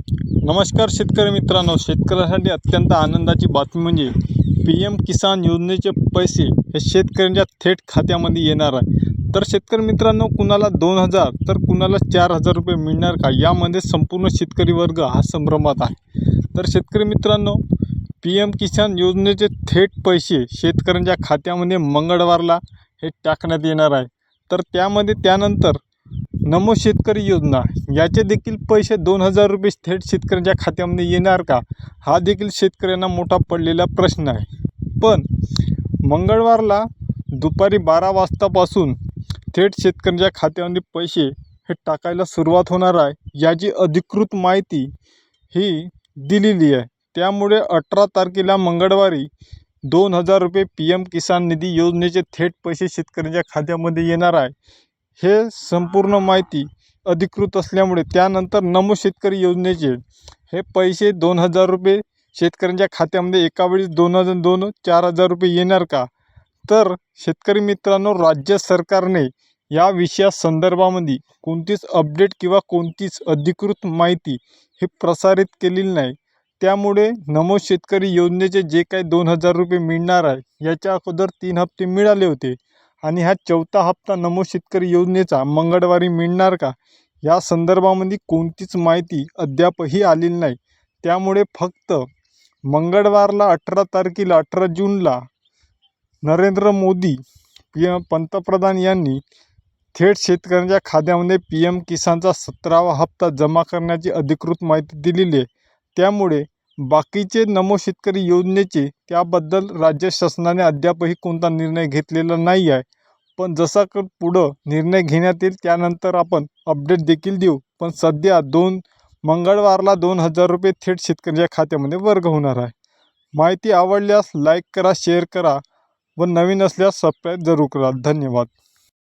नमस्कार शेतकरी मित्रांनो. शेतकऱ्यासाठी अत्यंत आनंदाची बातमी म्हणजे पी एम किसान योजनेचे पैसे हे शेतकऱ्यांच्या थेट खात्यामध्ये येणार आहे. तर शेतकरी मित्रांनो कुणाला दोन हजार तर कुणाला चार हजार रुपये मिळणार का? यामध्ये संपूर्ण शेतकरी वर्ग हा संभ्रमात आहे. तर शेतकरी मित्रांनो पी एम किसान योजनेचे थेट पैसे शेतकऱ्यांच्या खात्यामध्ये मंगळवारला हे टाकण्यात येणार आहे. तर त्यामध्ये त्यानंतर नमो शेतकरी योजना. याचे देखील पैसे दोन हजार रुपये थेट शेतकऱ्यांच्या खात्यामध्ये येणार का? हा देखील शेतकऱ्यांना मोठा पडलेला प्रश्न आहे. पण मंगळवारला दुपारी बारा वाजतापासून थेट शेतकऱ्यांच्या खात्यामध्ये पैसे हे टाकायला सुरुवात होणार आहे याची अधिकृत माहिती ही दिलेली आहे. त्यामुळे अठरा तारखेला मंगळवारी दोन हजार रुपये पी एम किसान निधी योजनेचे थेट पैसे शेतकऱ्यांच्या खात्यामध्ये येणार आहे. हे संपूर्ण माहिती अधिकृत असल्यामुळे त्यानंतर नमो शेतकरी योजनेचे हे पैसे दोन हजार रुपये शेतकऱ्यांच्या खात्यामध्ये एकावेळी दोन हजार दोन चार हजार रुपये येणार का? तर शेतकरी मित्रांनो राज्य सरकारने या विषया संदर्भामध्ये कोणतीच अपडेट किंवा कोणतीच अधिकृत माहिती हे प्रसारित केलेली नाही. त्यामुळे नमो शेतकरी योजनेचे जे काही दोन हजार रुपये मिळणार आहे याच्या अगोदर तीन हप्ते मिळाले होते. आणि हा चौथा हप्ता नमो शेतकरी योजनेचा मंगळवारी मिळणार का? या संदर्भामध्ये कोणतीच माहिती अद्यापही आलेली नाही. त्यामुळे फक्त मंगळवारला अठरा तारखेला अठरा जूनला नरेंद्र मोदी पी एम पंतप्रधान यांनी थेट शेतकऱ्यांच्या खात्यामध्ये पी एम किसानचा सतरावा हप्ता जमा करण्याची अधिकृत माहिती दिलेली आहे. त्यामुळे बाकीचे नमो शेतकरी योजनेचे त्याबद्दल राज्य शासनाने अद्यापही कोणता निर्णय घेतलेला नाही आहे पण जसा क पुढं निर्णय घेण्यात येईल त्यानंतर आपण अपडेट देखील देऊ. पण सध्या दोन मंगळवारला दोन हजार रुपये थेट शेतकऱ्यांच्या खात्यामध्ये वर्ग होणार आहे. माहिती आवडल्यास लाईक करा शेअर करा व नवीन असल्यास सबस्क्राईब जरूर करा. धन्यवाद.